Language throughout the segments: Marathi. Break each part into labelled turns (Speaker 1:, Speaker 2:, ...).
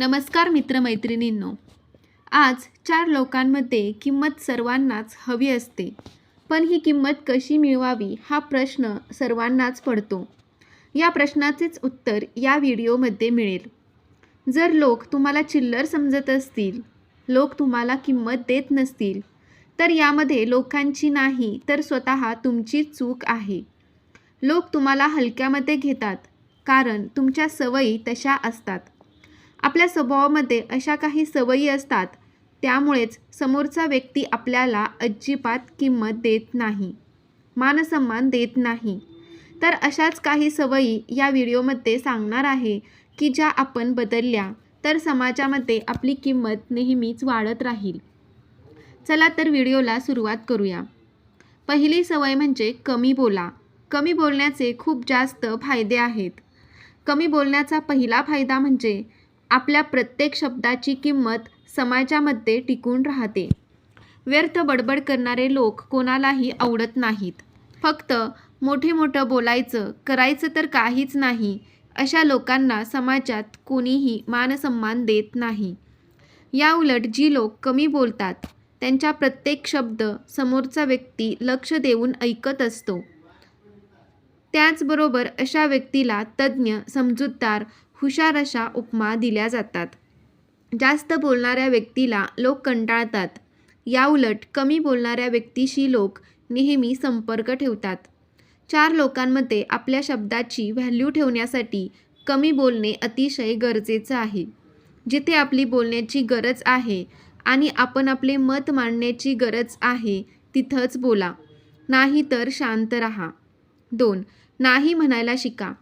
Speaker 1: नमस्कार मित्रमैत्रिणींनो. आज चार लोकांमध्ये किंमत सर्वांनाच हवी असते. पण ही किंमत कशी मिळवावी हा प्रश्न सर्वांनाच पडतो. या प्रश्नाचेच उत्तर या व्हिडिओमध्ये मिळेल. जर लोक तुम्हाला चिल्लर समजत असतील लोक तुम्हाला किंमत देत नसतील तर यामध्ये लोकांची नाही तर स्वतः तुमची चूक आहे. लोक तुम्हाला हलक्यामध्ये घेतात कारण तुमच्या सवयी तशा असतात. आपल्या स्वभावामध्ये अशा काही सवयी असतात त्यामुळेच समोरचा व्यक्ती आपल्याला अजिबात किंमत देत नाही मानसन्मान देत नाही. तर अशाच काही सवयी या व्हिडिओमध्ये सांगणार आहे की ज्या आपण बदलल्या तर समाजामध्ये आपली किंमत नेहमीच वाढत राहील. चला तर व्हिडिओला सुरुवात करूया. पहिली सवय म्हणजे कमी बोला. कमी बोलण्याचे खूप जास्त फायदे आहेत. कमी बोलण्याचा पहिला फायदा म्हणजे आपल्या प्रत्येक शब्दाची किंमत समाजामध्ये टिकून राहते. व्यर्थ बडबड करणारे लोक कोणालाही आवडत नाहीत. फक्त मोठे मोठं बोलायचं करायचं तर काहीच नाही अशा लोकांना समाजात कोणीही मानसन्मान देत नाही. याउलट जी लोक कमी बोलतात त्यांच्या प्रत्येक शब्द समोरचा व्यक्ती लक्ष देऊन ऐकत असतो. त्याचबरोबर अशा व्यक्तीला तज्ज्ञ समजूतदार हुशार अशा उपमा दिल्या जातात. जास्त बोलणाऱ्या व्यक्तीला लोक कंटाळतात. याउलट कमी बोलणाऱ्या व्यक्तीशी लोक नेहमी संपर्क ठेवतात. चार लोकांमध्ये आपल्या शब्दाची व्हॅल्यू ठेवण्यासाठी कमी बोलणे अतिशय गरजेचं आहे. जिथे आपली बोलण्याची गरज आहे आणि आपण आपले मत मांडण्याची गरज आहे तिथंच बोला. नाही तर शांत राहा. दोन नाही म्हणायला शिका.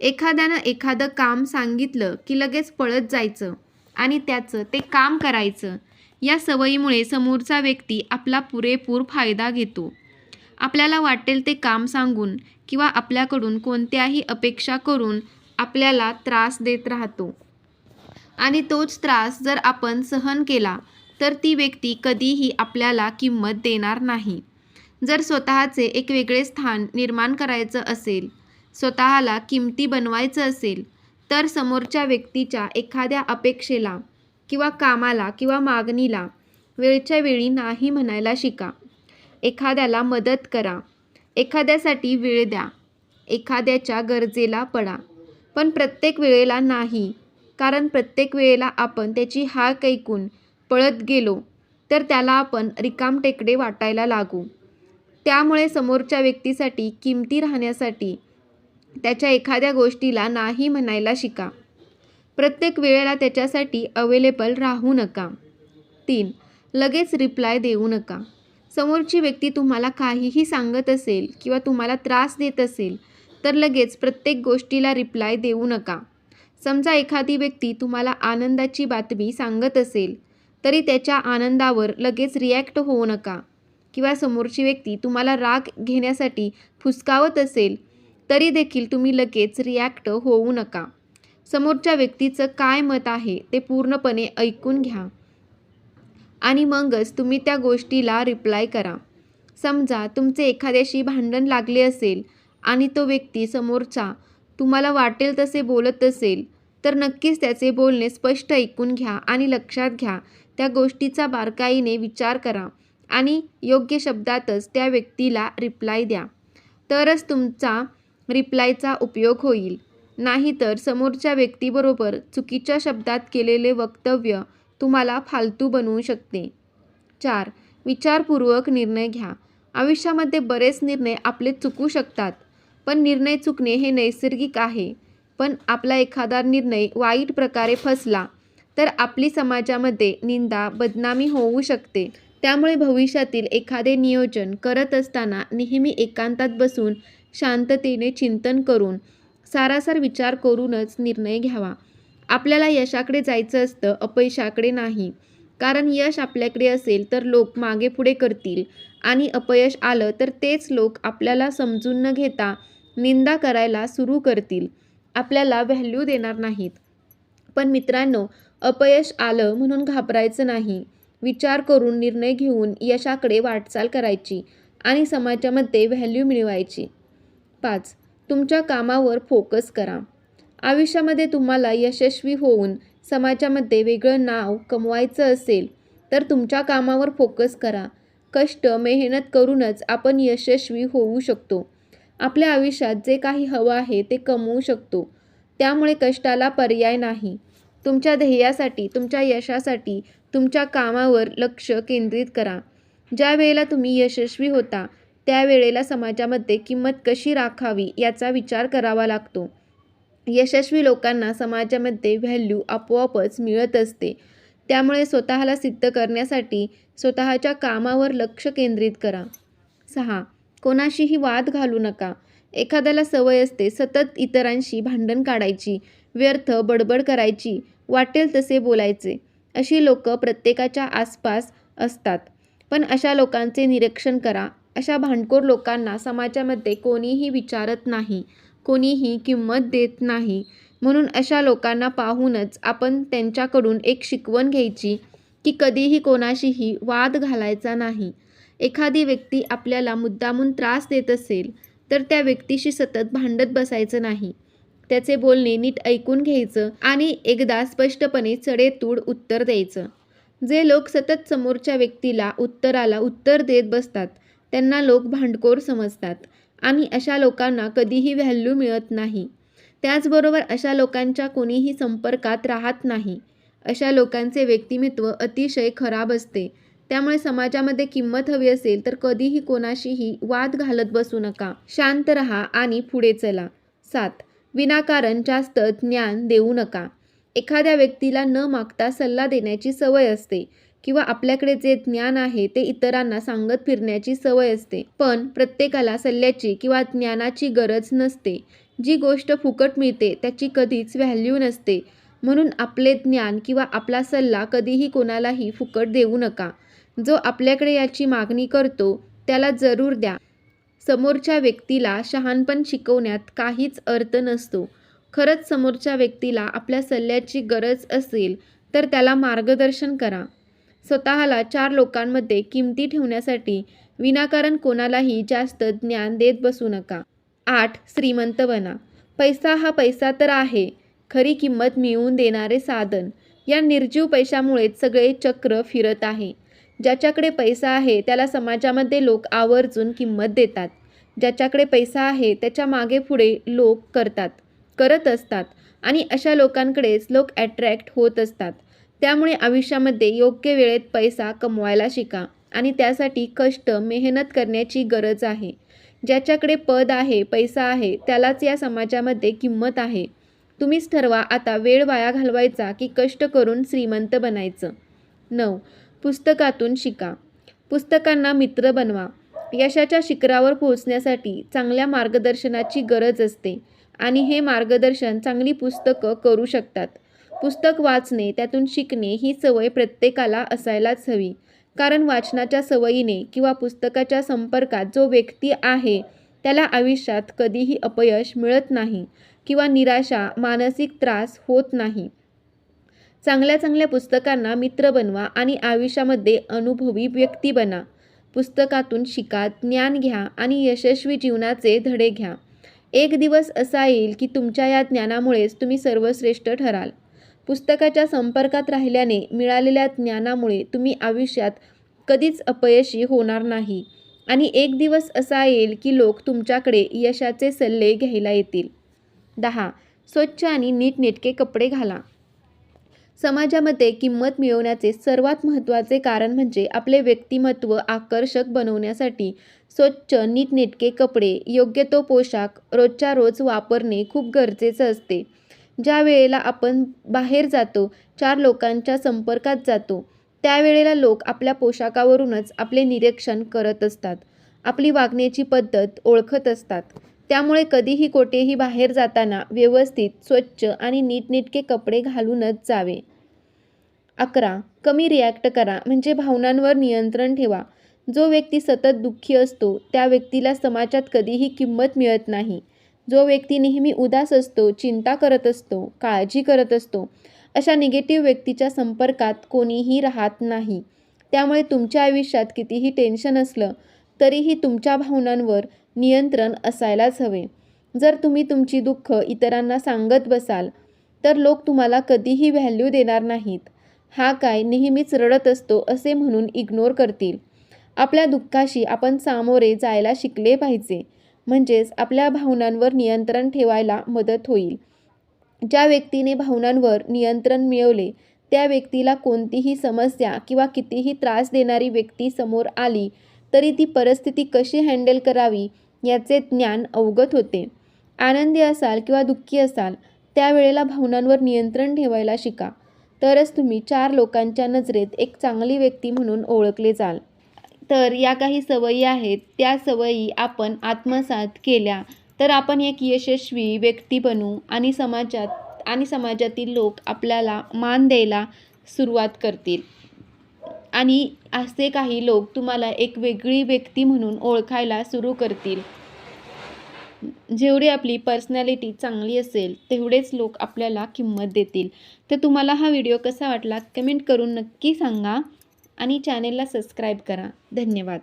Speaker 1: एखाद्यानं एखादं काम सांगितलं की लगेच पळत जायचं आणि त्याचं ते काम करायचं. या सवयीमुळे समोरचा व्यक्ती आपला पुरेपूर फायदा घेतो. आपल्याला वाटेल ते काम सांगून किंवा आपल्याकडून कोणत्याही अपेक्षा करून आपल्याला त्रास देत राहतो. आणि तोच त्रास जर आपण सहन केला तर ती व्यक्ती कधीही आपल्याला किंमत देणार नाही. जर स्वतःचे एक वेगळे स्थान निर्माण करायचं असेल स्वतःला किमती बनवायचं असेल तर समोरच्या व्यक्तीच्या एखाद्या अपेक्षेला किंवा कामाला किंवा मागणीला वेळच्या वेळी नाही म्हणायला शिका. एखाद्याला मदत करा. एखाद्यासाठी वेळ द्या. एखाद्याच्या गरजेला पडा. पण प्रत्येक वेळेला नाही कारण प्रत्येक वेळेला आपण त्याची हाक ऐकून पळत गेलो तर त्याला आपण रिकाम टेकडे वाटायला लागू. त्यामुळे समोरच्या व्यक्तीसाठी किमती राहण्यासाठी त्याच्या एखाद्या गोष्टीला नाही म्हणायला शिका. प्रत्येक वेळेला त्याच्यासाठी अवेलेबल राहू नका. तीन लगेच रिप्लाय देऊ नका. समोरची व्यक्ती तुम्हाला काहीही सांगत असेल किंवा तुम्हाला त्रास देत असेल तर लगेच प्रत्येक गोष्टीला रिप्लाय देऊ नका. समजा एखादी व्यक्ती तुम्हाला आनंदाची बातमी सांगत असेल तरी त्याच्या आनंदावर लगेच रिॲक्ट होऊ नका. किंवा समोरची व्यक्ती तुम्हाला राग घेण्यासाठी फुसकावत असेल तरी देखील तुम्ही लगेच रिॲक्ट होऊ नका. समोरच्या व्यक्तीचं काय मत आहे ते पूर्णपणे ऐकून घ्या. आणि मगच तुम्ही त्या गोष्टीला रिप्लाय करा. समजा तुमचे एखाद्याशी भांडण लागले असेल आणि तो व्यक्ती समोरचा तुम्हाला वाटेल तसे बोलत असेल तर नक्कीच त्याचे बोलणे स्पष्ट ऐकून घ्या आणि लक्षात घ्या त्या गोष्टीचा बारकाईने विचार करा आणि योग्य शब्दातच त्या व्यक्तीला रिप्लाय द्या. तरच तुमचा रिप्लायचा उपयोग होईल. नाहीतर समोरच्या व्यक्तीबरोबर चुकीच्या शब्दात केलेले वक्तव्य तुम्हाला फालतू बनवू शकते. चार. विचारपूर्वक निर्णय घ्या. आयुष्यामध्ये बरेच निर्णय आपले चुकू शकतात पण निर्णय चुकणे हे नैसर्गिक आहे. पण आपला एखादा निर्णय वाईट प्रकारे फसला तर आपली समाजामध्ये निंदा बदनामी होऊ शकते. त्यामुळे भविष्यातील एखादे नियोजन करत असताना नेहमी एकांतात बसून शांततेने चिंतन करून सारासार विचार करूनच निर्णय घ्यावा. आपल्याला यशाकडे जायचं असतं अपयशाकडे नाही. कारण यश आपल्याकडे असेल तर लोक मागे पुढे करतील. आणि अपयश आलं तर तेच लोक आपल्याला समजून न घेता निंदा करायला सुरू करतील. आपल्याला व्हॅल्यू देणार नाहीत. पण मित्रांनो अपयश आलं म्हणून घाबरायचं नाही. विचार करून निर्णय घेऊन यशाकडे वाटचाल करायची आणि समाजामध्ये व्हॅल्यू मिळवायची. पाच. तुमच्या कामावर फोकस करा. आयुष्यामध्ये तुम्हाला यशस्वी होऊन समाजामध्ये वेगळं नाव कमवायचं असेल तर तुमच्या कामावर फोकस करा. कष्ट मेहनत करूनच आपण यशस्वी होऊ शकतो. आपल्या आयुष्यात जे काही हवं आहे ते कमवू शकतो. त्यामुळे कष्टाला पर्याय नाही. तुमच्या ध्येयासाठी तुमच्या यशासाठी तुमच्या कामावर लक्ष केंद्रित करा. ज्या वेळेला तुम्ही यशस्वी होता त्यावेळेला समाजामध्ये किंमत कशी राखावी याचा विचार करावा लागतो. यशस्वी लोकांना समाजामध्ये व्हॅल्यू आपोआपच मिळत असते. त्यामुळे स्वतःला सिद्ध करण्यासाठी स्वतःच्या कामावर लक्ष केंद्रित करा. सहा. कोणाशीही वाद घालू नका. एखाद्याला सवय असते सतत इतरांशी भांडण काढायची व्यर्थ बडबड करायची वाटेल तसे बोलायचे. अशी लोक प्रत्येकाच्या आसपास असतात. पण अशा लोकांचे निरीक्षण करा. अशा भांडखोर लोकांना समाजामध्ये कोणीही विचारत नाही कोणीही किंमत देत नाही. म्हणून अशा लोकांना पाहूनच आपण त्यांच्याकडून एक शिकवण घ्यायची की कधीही कोणाशीही वाद घालायचा नाही. एखादी व्यक्ती आपल्याला मुद्दामून त्रास देत असेल तर त्या व्यक्तीशी सतत भांडत बसायचं नाही. त्याचे बोलणे नीट ऐकून घ्यायचं आणि एकदा स्पष्टपणे चढेतूड उत्तर द्यायचं. जे लोक सतत समोरच्या व्यक्तीला उत्तराला उत्तर देत बसतात त्यांना लोक भांडखोर समजतात. आणि अशा लोकांना कधीही व्हॅल्यू मिळत नाही. त्याचबरोबर अशा लोकांच्या कोणीही संपर्कात राहत नाही. अशा लोकांचे व्यक्तिमत्व अतिशय खराब असते. त्यामुळे समाजामध्ये किंमत हवी असेल तर कधीही कोणाशीही वाद घालत बसू नका. शांत रहा आणि पुढे चला. सात. विनाकारण जास्त ज्ञान देऊ नका. एखाद्या व्यक्तीला न मागता सल्ला देण्याची सवय असते. किंवा आपल्याकडे जे ज्ञान आहे ते इतरांना सांगत फिरण्याची सवय असते. पण प्रत्येकाला सल्ल्याची किंवा ज्ञानाची गरज नसते. जी गोष्ट फुकट मिळते त्याची कधीच व्हॅल्यू नसते. म्हणून आपले ज्ञान किंवा आपला सल्ला कधीही कोणालाही फुकट देऊ नका. जो आपल्याकडे याची मागणी करतो त्याला जरूर द्या. समोरच्या व्यक्तीला शहाणपण शिकवण्यात काहीच अर्थ नसतो. खरंच समोरच्या व्यक्तीला आपल्या सल्ल्याची गरज असेल तर त्याला मार्गदर्शन करा. स्वतःला चार लोकांमध्ये किमती ठेवण्यासाठी विनाकारण कोणालाही जास्त ज्ञान देत बसू नका. आठ श्रीमंत बना. पैसा हा पैसा तर आहे. खरी किंमत मिळवून देणारे साधन. या निर्जीव पैशामुळेच सगळे चक्र फिरत आहे. ज्याच्याकडे पैसा आहे त्याला समाजामध्ये लोक आवर्जून किंमत देतात. ज्याच्याकडे पैसा आहे त्याच्यामागे पुढे लोक करतात करत असतात. आणि अशा लोकांकडेच लोक ॲट्रॅक्ट होत असतात. त्यामुळे आयुष्यामध्ये योग्य वेळेत पैसा कमवायला शिका आणि त्यासाठी कष्ट मेहनत करण्याची गरज आहे. ज्याच्याकडे पद आहे पैसा आहे त्यालाच या समाजामध्ये किंमत आहे. तुम्हीच ठरवा आता वेळ वाया घालवायचा की कष्ट करून श्रीमंत बनायचं. नऊ. पुस्तकातून शिका. पुस्तकांना मित्र बनवा. यशाच्या शिखरावर पोहोचण्यासाठी चांगल्या मार्गदर्शनाची गरज असते आणि हे मार्गदर्शन चांगली पुस्तकं करू शकतात. पुस्तक वाचणे त्यातून शिकणे ही सवय प्रत्येकाला असायलाच हवी. कारण वाचनाच्या सवयीने किंवा पुस्तकाच्या संपर्कात जो व्यक्ती आहे त्याला आयुष्यात कधीही अपयश मिळत नाही किंवा निराशा मानसिक त्रास होत नाही. चांगल्या चांगल्या पुस्तकांना मित्र बनवा आणि आयुष्यामध्ये अनुभवी व्यक्ती बना. पुस्तकातून शिका ज्ञान घ्या आणि यशस्वी जीवनाचे धडे घ्या. एक दिवस असा येईल की तुमच्या या ज्ञानामुळेच तुम्ही सर्वश्रेष्ठ ठराल. पुस्तकाच्या संपर्कात राहिल्याने मिळालेल्या ज्ञानामुळे तुम्ही आयुष्यात कधीच अपयशी होणार नाही. आणि एक दिवस असा येईल की लोक तुमच्याकडे यशाचे सल्ले घ्यायला येतील. दहा. स्वच्छ आणि नीटनेटके कपडे घाला. समाजामध्ये किंमत मिळवण्याचे सर्वात महत्त्वाचे कारण म्हणजे आपले व्यक्तिमत्व आकर्षक बनवण्यासाठी स्वच्छ नीटनेटके कपडे योग्य तो पोशाख रोजच्या रोज वापरणे खूप गरजेचं असते. ज्या वेळेला आपण बाहेर जातो चार लोकांच्या संपर्कात जातो त्यावेळेला लोक आपल्या पोशाखावरूनच आपले निरीक्षण करत असतात. आपली वागण्याची पद्धत ओळखत असतात. त्यामुळे कधीही कोठेही बाहेर जाताना व्यवस्थित स्वच्छ आणि नीटनेटके कपडे घालूनच जावे. अकरा. कमी रिॲक्ट करा म्हणजे भावनांवर नियंत्रण ठेवा. जो व्यक्ती सतत दुःखी असतो त्या व्यक्तीला समाजात कधीही किंमत मिळत नाही. जो व्यक्ती नेहमी उदास असतो चिंता करत असतो काळजी करत असतो अशा निगेटिव्ह व्यक्तीच्या संपर्कात कोणीही राहत नाही. त्यामुळे तुमच्या आयुष्यात कितीही टेन्शन असलं तरीही तुमच्या भावनांवर नियंत्रण असायलाच हवे. जर तुम्ही तुमची दुःख इतरांना सांगत बसाल तर लोक तुम्हाला कधीही व्हॅल्यू देणार नाहीत. हा काय नेहमीच रडत असतो असे म्हणून इग्नोर करतील. आपल्या दुःखाशी आपण सामोरे जायला शिकले पाहिजे. म्हणजेच आपल्या भावनांवर नियंत्रण ठेवायला मदत होईल. ज्या व्यक्तीने भावनांवर नियंत्रण मिळवले त्या व्यक्तीला कोणतीही समस्या किंवा कितीही त्रास देणारी व्यक्ती समोर आली तरी ती परिस्थिती कशी हँडल करावी याचे ज्ञान अवगत होते. आनंदी असाल किंवा दुःखी असाल त्यावेळेला भावनांवर नियंत्रण ठेवायला शिका. तरच तुम्ही चार लोकांच्या नजरेत एक चांगली व्यक्ती म्हणून ओळखले जाल. तर या काही सवयी आहेत त्या सवयी आपण आत्मसात केल्या तर आपण एक यशस्वी व्यक्ती बनू आणि समाजात आणि समाजातील लोक आपल्याला मान द्यायला सुरुवात करतील. आणि असे काही लोक तुम्हाला एक वेगळी व्यक्ती म्हणून ओळखायला सुरू करतील. जेवढी आपली पर्सनॅलिटी चांगली असेल तेवढेच लोक आपल्याला किंमत देतील. तर तुम्हाला हा व्हिडिओ कसा वाटला कमेंट करून नक्की सांगा. आणि चॅनेलला सबस्क्राईब करा. धन्यवाद.